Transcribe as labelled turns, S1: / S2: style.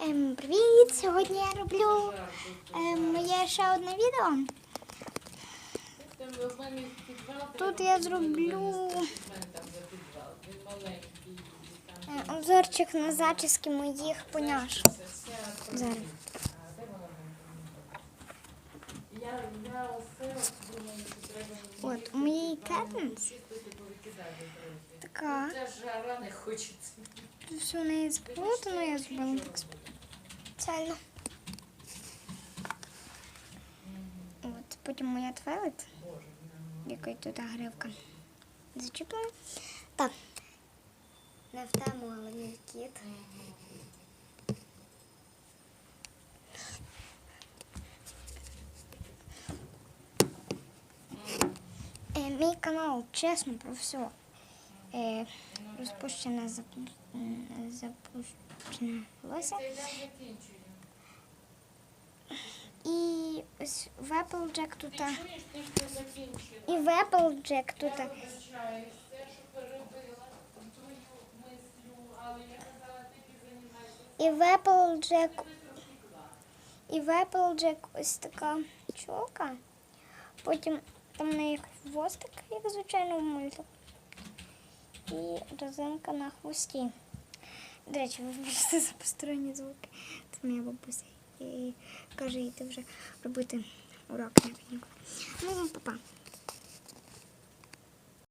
S1: Ем, привіт! Сьогодні я роблю ем, моє ще одне відео. Тут я зроблю обзорчик на зачіски моїх поняш. Зараз.
S2: От
S1: у
S2: повикидати трохи.
S1: така.
S2: Хочеться.
S1: Все в неї заплутано, я зробила так спеціально. От, потім моя твелет, який тут гривка. Зачіпляю. Так. Не в тему, але мій кіт. Мій канал, чесно, про все. Е, розпущене запу- запущене волосся. І ось в Applejack тут. І в Applejack тут. І в Applejack. І в ось така чолка. Потім там на їх хвостик, як звичайно в мультику. І розинка на хвості. До речі, вибачте за посторонні звуки. Це моя бабуся. І каже, йти вже робити урок на канікули. Ну, папа.